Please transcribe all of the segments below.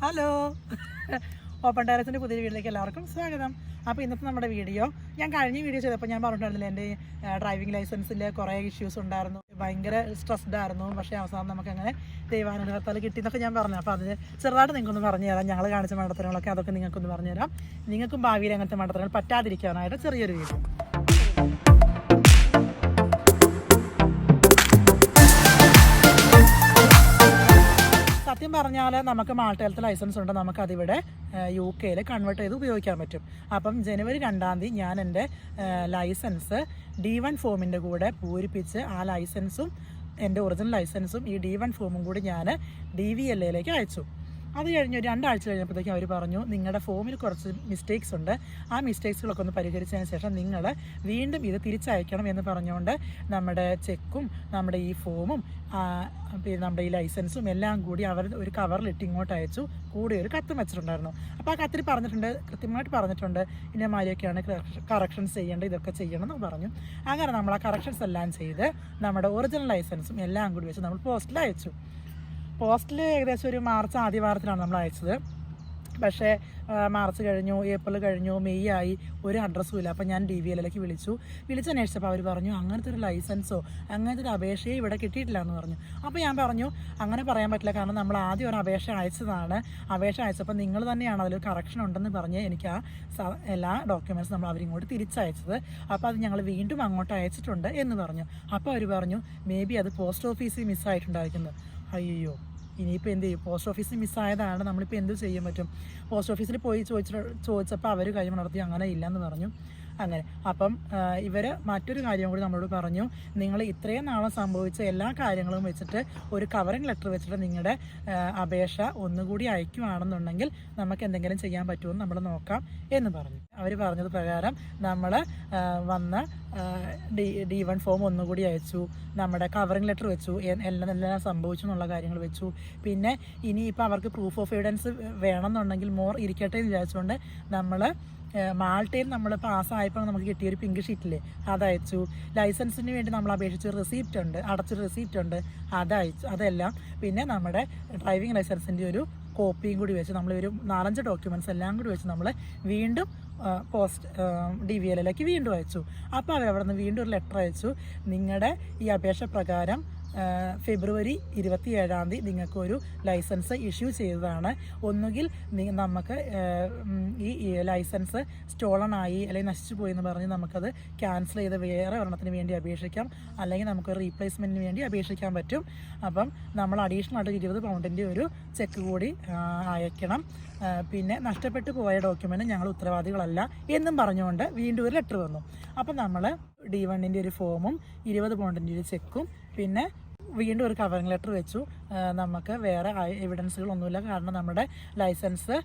Hello. Open ടെറസിന്റെ പുതിയ വീട്ടിലേക്ക് എല്ലാവർക്കും സ്വാഗതം. അപ്പോൾ ഇന്നത്തെ നമ്മുടെ വീഡിയോ ഞാൻ കഴിഞ്ഞ വീഡിയോ ചെയ്തപ്പോൾ ഞാൻ പറഞ്ഞിട്ടുണ്ടായിരുന്നില്ല എന്റെ ഡ്രൈവിംഗ് ലൈസൻസിൽ കുറേ ഇഷ്യൂസ് ഉണ്ടായിരുന്നു. ഭയങ്കര സ്ട്രെസ്ഡ് ആയിരുന്നു. പക്ഷേ അവസാനം നമുക്കങ്ങനെ ദൈവാനുഗ്രഹത്താൽ കിട്ടി എന്നൊക്കെ ഞാൻ പറഞ്ഞു. അപ്പോൾ അത് ചെറുതായിട്ട് നിങ്ങൾക്കൊന്ന് പറഞ്ഞു തരാം. ഞങ്ങൾ കാണിച്ച മണ്ടത്തരങ്ങളൊക്കെ അതൊക്കെ നിങ്ങൾക്കൊന്ന് പറഞ്ഞുതരാം നിങ്ങൾക്കും ഭാവിയിൽ അങ്ങനത്തെ മണ്ടത്തരങ്ങൾ പറ്റാതിരിക്കാനായിട്ട് ചെറിയൊരു വീഡിയോ. സത്യം പറഞ്ഞാൽ നമുക്ക് മാൾട്ടയിലത്തെ ലൈസൻസ് ഉണ്ട്. നമുക്ക് അതിവിടെ യു കെയിൽ കൺവേർട്ട് ചെയ്ത് ഉപയോഗിക്കാൻ പറ്റും. അപ്പം ജനുവരി രണ്ടാം തീയതി ഞാൻ എന്റെ ലൈസൻസ് ഡി വൺ ഫോമിന്റെ കൂടെ പൂരിപ്പിച്ച് ആ ലൈസൻസും എന്റെ ഒറിജിനൽ ലൈസൻസും ഈ ഡി വൺ ഫോമും കൂടി ഞാൻ ഡി വി എൽ എയിലേക്ക് അയച്ചു. അത് കഴിഞ്ഞ് രണ്ടാഴ്ച കഴിഞ്ഞപ്പോഴത്തേക്കും അവർ പറഞ്ഞു നിങ്ങളുടെ ഫോമിൽ കുറച്ച് മിസ്റ്റേക്സ് ഉണ്ട്. ആ മിസ്റ്റേക്സുകളൊക്കെ ഒന്ന് പരിഹരിച്ചതിന് ശേഷം നിങ്ങൾ വീണ്ടും ഇത് തിരിച്ചയക്കണം എന്ന് പറഞ്ഞുകൊണ്ട് നമ്മുടെ ചെക്കും നമ്മുടെ ഈ ഫോമും പിന്നെ നമ്മുടെ ഈ ലൈസൻസും എല്ലാം കൂടി അവർ ഒരു കവറിലിട്ട് ഇങ്ങോട്ട് അയച്ചു. കൂടെ ഒരു കത്തും വെച്ചിട്ടുണ്ടായിരുന്നു. അപ്പോൾ ആ കത്തിൽ പറഞ്ഞിട്ടുണ്ട് കൃത്യമായിട്ട് പറഞ്ഞിട്ടുണ്ട് ഇന്ന മാതിരിയൊക്കെയാണ് കറക്ഷൻസ് ചെയ്യേണ്ടത് ഇതൊക്കെ ചെയ്യണം എന്ന് പറഞ്ഞു. അങ്ങനെ നമ്മൾ ആ കറക്ഷൻസ് എല്ലാം ചെയ്ത് നമ്മുടെ ഒറിജിനൽ ലൈസൻസും എല്ലാം കൂടി വെച്ച് നമ്മൾ പോസ്റ്റിൽ അയച്ചു. പോസ്റ്റിൽ ഏകദേശം ഒരു മാർച്ച് ആദ്യ വാരത്തിലാണ് നമ്മൾ അയച്ചത്. പക്ഷേ മാർച്ച് കഴിഞ്ഞു ഏപ്രിൽ കഴിഞ്ഞു മെയ് ആയി ഒരു അഡ്രസ്സും ഇല്ല. അപ്പോൾ ഞാൻ ഡി വി എല്ലിലേക്ക് വിളിച്ചു വിളിച്ചന്വേഷിച്ചപ്പോൾ അവർ പറഞ്ഞു അങ്ങനത്തെ ഒരു ലൈസൻസോ അങ്ങനത്തെ ഒരു അപേക്ഷയോ ഇവിടെ കിട്ടിയിട്ടില്ല എന്ന് പറഞ്ഞു. അപ്പോൾ ഞാൻ പറഞ്ഞു അങ്ങനെ പറയാൻ പറ്റില്ല. കാരണം നമ്മൾ ആദ്യം ഒരു അപേക്ഷ അയച്ചതാണ്. അപേക്ഷ അയച്ചപ്പോൾ നിങ്ങൾ തന്നെയാണ് അതിൽ കറക്ഷൻ ഉണ്ടെന്ന് പറഞ്ഞ് എനിക്ക് ആ എല്ലാ ഡോക്യുമെന്റ്സ് നമ്മൾ അവരിങ്ങോട്ട് തിരിച്ചയച്ചത്. അപ്പോൾ അത് ഞങ്ങൾ വീണ്ടും അങ്ങോട്ട് അയച്ചിട്ടുണ്ട് എന്ന് പറഞ്ഞു. അപ്പോൾ അവർ പറഞ്ഞു മേ ബി അത് പോസ്റ്റ് ഓഫീസിൽ മിസ്സായിട്ടുണ്ടായിരിക്കുന്നത് അയ്യോ ഇനിയിപ്പോൾ എന്ത് ചെയ്യും? പോസ്റ്റ് ഓഫീസിൽ മിസ്സായതാണ്. നമ്മളിപ്പോൾ എന്ത് ചെയ്യാൻ പറ്റും? പോസ്റ്റ് ഓഫീസിൽ പോയി ചോദിച്ചിട്ട് ചോദിച്ചപ്പോൾ അവർ കൈ നടത്തി അങ്ങനെ ഇല്ലെന്ന് പറഞ്ഞു. അങ്ങനെ. അപ്പം ഇവർ മറ്റൊരു കാര്യം കൂടി നമ്മളോട് പറഞ്ഞു. നിങ്ങൾ ഇത്രയും നാളെ സംഭവിച്ച എല്ലാ കാര്യങ്ങളും വെച്ചിട്ട് ഒരു കവറിംഗ് ലെറ്റർ വെച്ചിട്ട് നിങ്ങളുടെ അപേക്ഷ ഒന്നുകൂടി അയക്കുകയാണെന്നുണ്ടെങ്കിൽ നമുക്ക് എന്തെങ്കിലും ചെയ്യാൻ പറ്റുമെന്ന് നമ്മൾ നോക്കാം എന്ന് പറഞ്ഞു. അവർ പറഞ്ഞത് പ്രകാരം നമ്മൾ വന്ന ഡി ഡി വൺ ഫോം ഒന്നുകൂടി അയച്ചു. നമ്മുടെ കവറിംഗ് ലെറ്റർ വെച്ചു. എല്ലാം എല്ലാം സംഭവിച്ചു എന്നുള്ള കാര്യങ്ങൾ വെച്ചു. പിന്നെ ഇനിയിപ്പോൾ അവർക്ക് പ്രൂഫ് ഓഫ് എവിഡൻസ് വേണമെന്നുണ്ടെങ്കിൽ മോർ ഇരിക്കട്ടെ എന്ന് വിചാരിച്ചുകൊണ്ട് നമ്മൾ മാൾട്ടയിൽ നമ്മൾ പാസ്സായപ്പോൾ നമുക്ക് കിട്ടിയ ഒരു പിങ്ക് ഷീറ്റില്ലേ അതയച്ചു ലൈസൻസിന് വേണ്ടി നമ്മൾ അപേക്ഷിച്ച് റെസീപ്റ്റ് ഉണ്ട് അടച്ചൊരു റെസീപ്റ്റ് ഉണ്ട് അതയച്ചു അതെല്ലാം പിന്നെ നമ്മുടെ ഡ്രൈവിംഗ് ലൈസൻസിന്റെ ഒരു കോപ്പിയും കൂടി വെച്ച് നമ്മൾ ഒരു നാലഞ്ച് ഡോക്യുമെന്റ്സ് എല്ലാം കൂടി വെച്ച് നമ്മൾ വീണ്ടും പോസ്റ്റ് ഡി വി എല്ലിലേക്ക് വീണ്ടും അയച്ചു. അപ്പോൾ അവർ അവിടെ നിന്ന് വീണ്ടും ഒരു ലെറ്റർ അയച്ചു. നിങ്ങളുടെ ഈ അപേക്ഷ പ്രകാരം ഫെബ്രുവരി ഇരുപത്തി ഏഴാം തീയതി നിങ്ങൾക്ക് ഒരു ലൈസൻസ് ഇഷ്യൂ ചെയ്തതാണ്. ഒന്നുകിൽ നമുക്ക് ഈ ലൈസൻസ് സ്റ്റോളൺ ആയി അല്ലെങ്കിൽ നശിച്ചു പോയി എന്ന് പറഞ്ഞ് നമുക്കത് ക്യാൻസൽ ചെയ്ത് വേറെ ഒരെണ്ണത്തിന് വേണ്ടി അപേക്ഷിക്കാം. അല്ലെങ്കിൽ നമുക്ക് റീപ്ലേസ്മെന്റിന് വേണ്ടി അപേക്ഷിക്കാൻ പറ്റും. അപ്പം നമ്മൾ അഡീഷണൽ ആയിട്ട് ഇരുപത് പൗണ്ടിന്റെ ഒരു ചെക്ക് കൂടി അയക്കണം. പിന്നെ നഷ്ടപ്പെട്ടു പോയ ഡോക്യുമെന്റ് ഞങ്ങൾ ഉത്തരവാദികളല്ല എന്നും പറഞ്ഞുകൊണ്ട് വീണ്ടും ഒരു ലെറ്റർ വന്നു. അപ്പം നമ്മൾ ഡി വണ്ണിന്റെ ഒരു ഫോമും ഇരുപത് പൗണ്ടിന്റെ ഒരു ചെക്കും പിന്നെ വീണ്ടും ഒരു കവറിങ് ലെറ്റർ വെച്ചു. നമുക്ക് വേറെ എവിഡൻസുകളൊന്നുമില്ല കാരണം നമ്മുടെ ലൈസൻസ്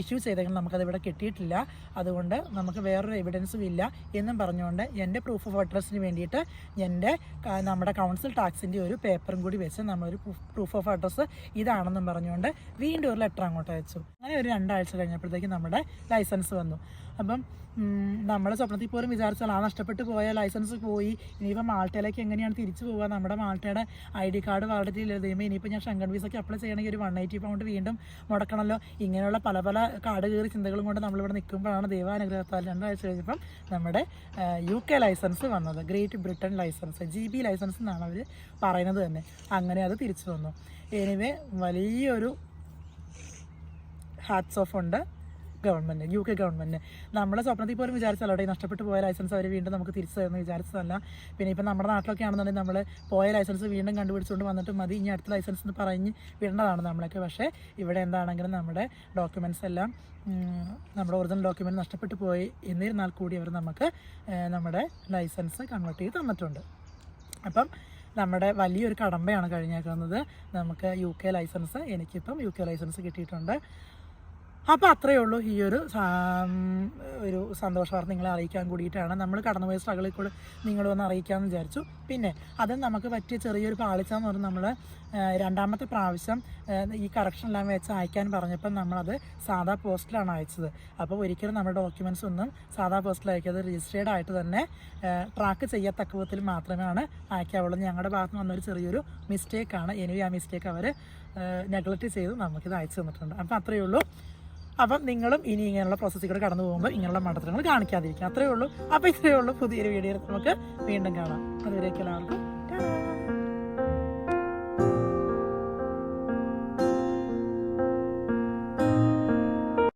ഇഷ്യൂ ചെയ്തെങ്കിലും നമുക്കത് ഇവിടെ കിട്ടിയിട്ടില്ല. അതുകൊണ്ട് നമുക്ക് വേറൊരു എവിഡൻസും ഇല്ല എന്നും പറഞ്ഞുകൊണ്ട് എന്റെ പ്രൂഫ് ഓഫ് അഡ്രസ്സിന് വേണ്ടിയിട്ട് എന്റെ നമ്മുടെ കൗൺസിൽ ടാക്സിന്റെ ഒരു പേപ്പറും കൂടി വെച്ച് നമ്മളൊരു പ്രൂഫ് ഓഫ് അഡ്രസ്സ് ഇതാണെന്നും പറഞ്ഞുകൊണ്ട് വീണ്ടും ഒരു ലെറ്റർ അങ്ങോട്ട് വെച്ചു അങ്ങനെ ഒരു രണ്ടാഴ്ച കഴിഞ്ഞപ്പോഴത്തേക്കും നമ്മുടെ ലൈസൻസ് വന്നു. അപ്പം നമ്മൾ സ്വപ്നത്തിൽ പോലും വിചാരിച്ചാൽ ആ നഷ്ടപ്പെട്ടു പോയ ലൈസൻസ് പോയി. ഇനിയിപ്പോൾ മാൾട്ടയിലേക്ക് എങ്ങനെയാണ് തിരിച്ചു പോവുക? നമ്മുടെ മാൾട്ടയുടെ ഐ ഡി കാർഡ് വാലറ്റിൽ ദൈവം ഇനിയിപ്പോൾ ഞാൻ ഷങ്കൺ വിസയ്ക്ക് അപ്ലൈ ചെയ്യണമെങ്കിൽ ഒരു വൺ എയ്റ്റി പൗണ്ട് വീണ്ടും മുടക്കണമല്ലോ. ഇങ്ങനെയുള്ള പല പല കാട് കയറി ചിന്തകളും കൊണ്ട് നമ്മളിവിടെ നിൽക്കുമ്പോഴാണ് ദൈവാനുഗ്രഹത്താൽ രണ്ടാഴ്ച കഴിഞ്ഞപ്പം നമ്മുടെ യു കെ ലൈസൻസ് വന്നത്. Great Britain licence G B licence എന്നാണ് അവർ പറയുന്നത് തന്നെ. അങ്ങനെ അത് തിരിച്ചു വന്നു. എനിവേ വലിയൊരു ഹാറ്റ്സ് ഓഫ് ഉണ്ട്. ഗവൺമെന്റ് യു കെ ഗവൺമെന്റ് നമ്മളെ സ്വപ്നത്തിൽ പോലും വിചാരിച്ചാൽ അവിടെ നഷ്ടപ്പെട്ടു പോയ ലൈസൻസ് അവർ വീണ്ടും നമുക്ക് തിരിച്ചു തരുന്ന വിചാരിച്ചതല്ല. പിന്നെ ഇപ്പം നമ്മുടെ നാട്ടിലൊക്കെ ആണെന്നുണ്ടെങ്കിൽ നമ്മൾ പോയ ലൈസൻസ് വീണ്ടും കണ്ടുപിടിച്ചുകൊണ്ട് വന്നിട്ട് മതി ഇനി അടുത്ത ലൈസൻസ് എന്ന് പറഞ്ഞ് വിടേണ്ടതാണ് നമ്മളൊക്കെ. പക്ഷേ ഇവിടെ എന്താണെങ്കിലും നമ്മുടെ ഡോക്യുമെന്റ്സ് എല്ലാം നമ്മുടെ ഒറിജിനൽ ഡോക്യുമെന്റ് നഷ്ടപ്പെട്ടു പോയി. എന്നിരുന്നാൽ കൂടി അവർ നമുക്ക് നമ്മുടെ ലൈസൻസ് കൺവേർട്ട് ചെയ്ത് തന്നിട്ടുണ്ട്. അപ്പം നമ്മുടെ വലിയൊരു കടമ്പയാണ് കഴിഞ്ഞേക്കുന്നത്. നമുക്ക് യു കെ ലൈസൻസ് എനിക്കിപ്പം യു കെ ലൈസൻസ് കിട്ടിയിട്ടുണ്ട്. അപ്പോൾ അത്രയേ ഉള്ളൂ ഈ ഒരു ഒരു സന്തോഷ വാർത്ത നിങ്ങളെ അറിയിക്കാൻ കൂടിയിട്ടാണ്. നമ്മൾ കടന്നുപോയ സ്ട്രഗിളിൽ കൂടെ നിങ്ങളൊന്ന് അറിയിക്കാമെന്ന് വിചാരിച്ചു. പിന്നെ അത് നമുക്ക് പറ്റിയ ചെറിയൊരു പാളിച്ച എന്ന് പറഞ്ഞാൽ നമ്മൾ രണ്ടാമത്തെ പ്രാവശ്യം ഈ കറക്ഷൻ എല്ലാം വെച്ച് അയക്കാൻ പറഞ്ഞപ്പോൾ നമ്മളത് സാധാ പോസ്റ്റിലാണ് അയച്ചത്. അപ്പോൾ ഒരിക്കലും നമ്മുടെ ഡോക്യുമെന്റ്സ് ഒന്നും സാധാ പോസ്റ്റിൽ അയക്കാതെ രജിസ്റ്റേർഡ് ആയിട്ട് തന്നെ ട്രാക്ക് ചെയ്യത്തക്ക വിധത്തിൽ മാത്രമാണ് അയക്കാവുള്ളൂ. ഞങ്ങളുടെ ഭാഗത്ത് വന്നൊരു ചെറിയൊരു മിസ്റ്റേക്കാണ് ഇനി ആ മിസ്റ്റേക്ക് അവർ നെഗ്ലക്റ്റ് ചെയ്ത് നമുക്കിത് അയച്ചു തന്നിട്ടുണ്ട്. അപ്പോൾ അത്രയേ ഉള്ളൂ. അപ്പം നിങ്ങളും ഇനി ഇങ്ങനെയുള്ള പ്രോസസ്സിൽ കൂടെ കടന്നു പോകുമ്പോൾ ഇങ്ങനെയുള്ള മണ്ടത്തരങ്ങൾ കാണിക്കാതിരിക്കുക. അത്രയേ ഉള്ളൂ. അപ്പോൾ ഇത്രയേ ഉള്ളൂ. പുതിയൊരു വീഡിയോ നമുക്ക് വീണ്ടും കാണാം. അതുവരേക്കും എല്ലാവർക്കും.